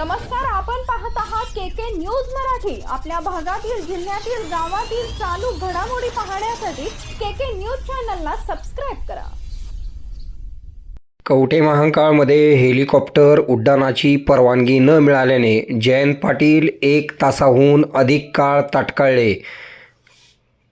नमस्कार आपण पाहत आहात के के न्यूज मराठी. आपल्या भागातील जिल्ह्यातील गावातील चालू घडामोडी पाहण्यासाठी के के न्यूज चॅनलला सबस्क्राईब करा. कवठे महांकाळमध्ये हेलिकॉप्टर उड्डाणाची परवानगी न मिळाल्याने जयंत पाटील एक तासाहून अधिक काळ ताटकळले.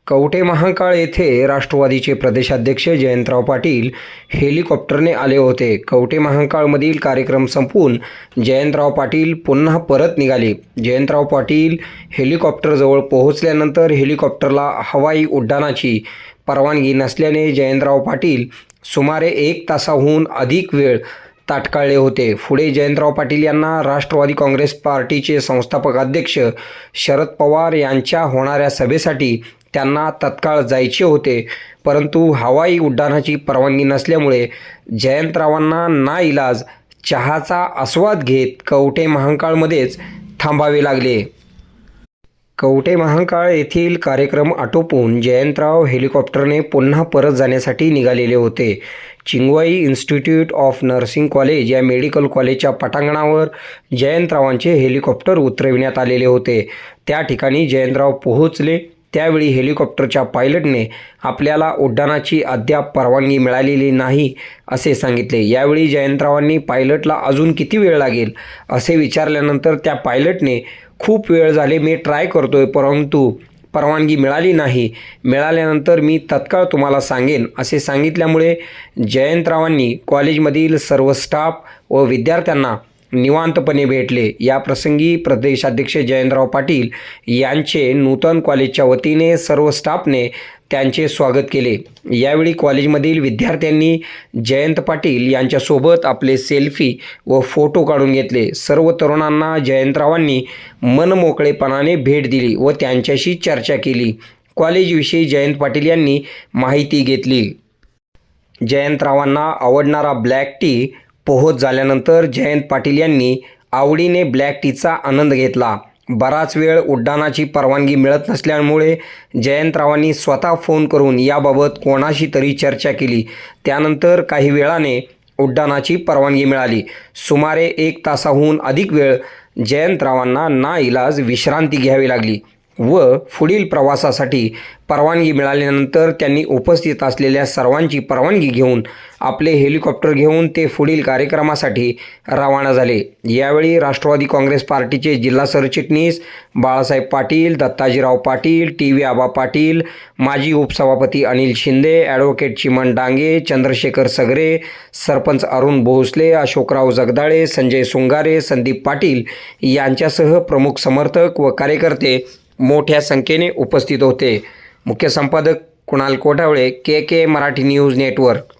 कवठे महाकाळ येथे राष्ट्रवादीचे प्रदेशाध्यक्ष जयंतराव पाटील हेलिकॉप्टरने आले होते. कवठे महाकाळमधील कार्यक्रम संपवून जयंतराव पाटील पुन्हा परत निघाले. जयंतराव पाटील हेलिकॉप्टरजवळ पोहोचल्यानंतर हेलिकॉप्टरला हवाई उड्डाणाची परवानगी नसल्याने जयंतराव पाटील सुमारे एक तासाहून अधिक वेळ ताटकाळले होते. पुढे जयंतराव पाटील यांना राष्ट्रवादी काँग्रेस पार्टीचे संस्थापक अध्यक्ष शरद पवार यांच्या होणाऱ्या सभेसाठी त्यांना तत्काळ जायचे होते. परंतु हवाई उड्डाणाची परवानगी नसल्यामुळे जयंतरावांना ना इलाज चहाचा आस्वाद घेत कवठे महांकाळमध्येच थांबावे लागले. कवठे महांकाळ येथील कार्यक्रम आटोपून जयंतराव हेलिकॉप्टरने पुन्हा परत जाण्यासाठी निघालेले होते. Chingwai institute of nursing college या मेडिकल कॉलेजच्या पटांगणावर जयंतरावांचे हेलिकॉप्टर उतरविण्यात आलेले होते. त्या ठिकाणी जयंतराव पोहोचले. त्यावेळी हेलिकॉप्टरच्या पायलटने आपल्याला उड्डाणाची अद्याप परवानगी मिळालेली नाही असे सांगितले. यावेळी जयंतरावांनी पायलटला अजून किती वेळ लागेल असे विचारल्यानंतर त्या पायलटने खूप वेळ झाले मी ट्राय करतोय परंतु परवानगी मिळाली नाही. मिळाल्यानंतर मी तत्काळ तुम्हाला सांगेन असे सांगितल्यामुळे जयंतरावांनी कॉलेजमधील सर्व स्टाफ व विद्यार्थ्यांना निवांतपणे भेटले. या प्रसंगी प्रदेशाध्यक्ष जयंतराव पाटील यांचे नूतन कॉलेजच्या वतीने सर्व स्टाफने त्यांचे स्वागत केले. यावेळी कॉलेजमधील विद्यार्थ्यांनी जयंत पाटील यांच्यासोबत आपले सेल्फी व फोटो काढून घेतले. सर्व तरुणांना जयंतरावांनी मनमोकळेपणाने भेट दिली व त्यांच्याशी चर्चा केली. कॉलेजविषयी जयंत पाटील यांनी माहिती घेतली. जयंतरावांना आवडणारा ब्लॅक टी पोहोच झाल्यानंतर जयंत पाटील यांनी आवडीने ब्लॅक टीचा आनंद घेतला. बराच वेळ उड्डाणाची परवानगी मिळत नसल्यामुळे जयंतरावांनी स्वतः फोन करून याबाबत कोणाशी तरी चर्चा केली. त्यानंतर काही वेळाने उड्डाणाची परवानगी मिळाली. सुमारे एक तासाहून अधिक वेळ जयंतरावांना नाईलाज विश्रांती घ्यावी लागली. व पुढील प्रवासासाठी परवानगी मिळाल्यानंतर त्यांनी उपस्थित असलेल्या सर्वांची परवानगी घेऊन आपले हेलिकॉप्टर घेऊन ते पुढील कार्यक्रमासाठी रवाना झाले. यावेळी राष्ट्रवादी काँग्रेस पार्टीचे जिल्हा सरचिटणीस बाळासाहेब पाटील दत्ताजीराव पाटील टी व्ही आबा पाटील माजी उपसभापती अनिल शिंदे ॲडव्होकेट चिमन डांगे चंद्रशेखर सगरे सरपंच अरुण भोसले अशोकराव जगदाळे संजय सुंगारे संदीप पाटील यांच्यासह प्रमुख समर्थक व कार्यकर्ते मोठ्या संख्येने उपस्थित होते. मुख्य संपादक Kunal Kothawale K K Marathi news network.